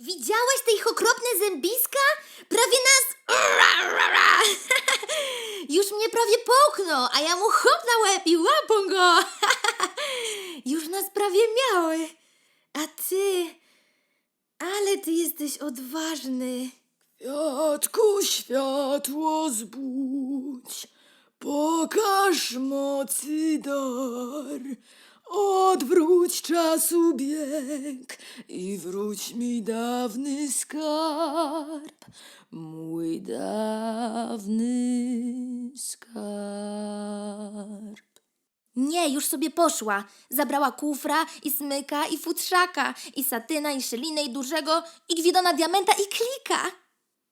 Widziałeś te ich okropne zębiska? Prawie nas... Już mnie prawie połknął, a ja mu hop na łeb i łapą go. Już nas prawie miały. A ty... Ale ty jesteś odważny. Światku, światło zbudź, pokaż mocy dar. Odwróć czasu bieg i wróć mi dawny skarb, mój dawny skarb. Nie, już sobie poszła. Zabrała kufra i smyka i futrzaka i satyna i szelinę i dużego i gwidona diamenta i klika.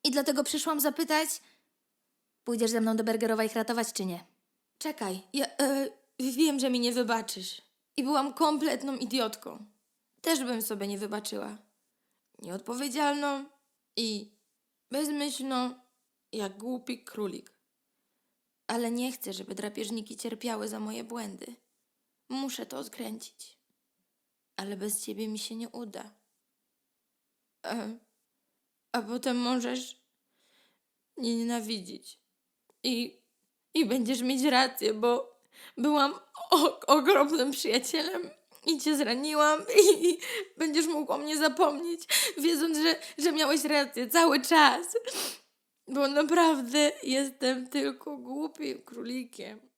I dlatego przyszłam zapytać, pójdziesz ze mną do Bergerowa ich ratować czy nie? Czekaj, ja e, wiem, że mi nie wybaczysz. I byłam kompletną idiotką. Też bym sobie nie wybaczyła. Nieodpowiedzialną i bezmyślną, jak głupi królik. Ale nie chcę, żeby drapieżniki cierpiały za moje błędy. Muszę to odkręcić. Ale bez ciebie mi się nie uda. E, a potem możesz mnie nienawidzić. I, I będziesz mieć rację, bo byłam o, okropnym przyjacielem i cię zraniłam i, i będziesz mógł o mnie zapomnieć, wiedząc, że, że miałeś rację cały czas. Bo naprawdę jestem tylko głupim królikiem.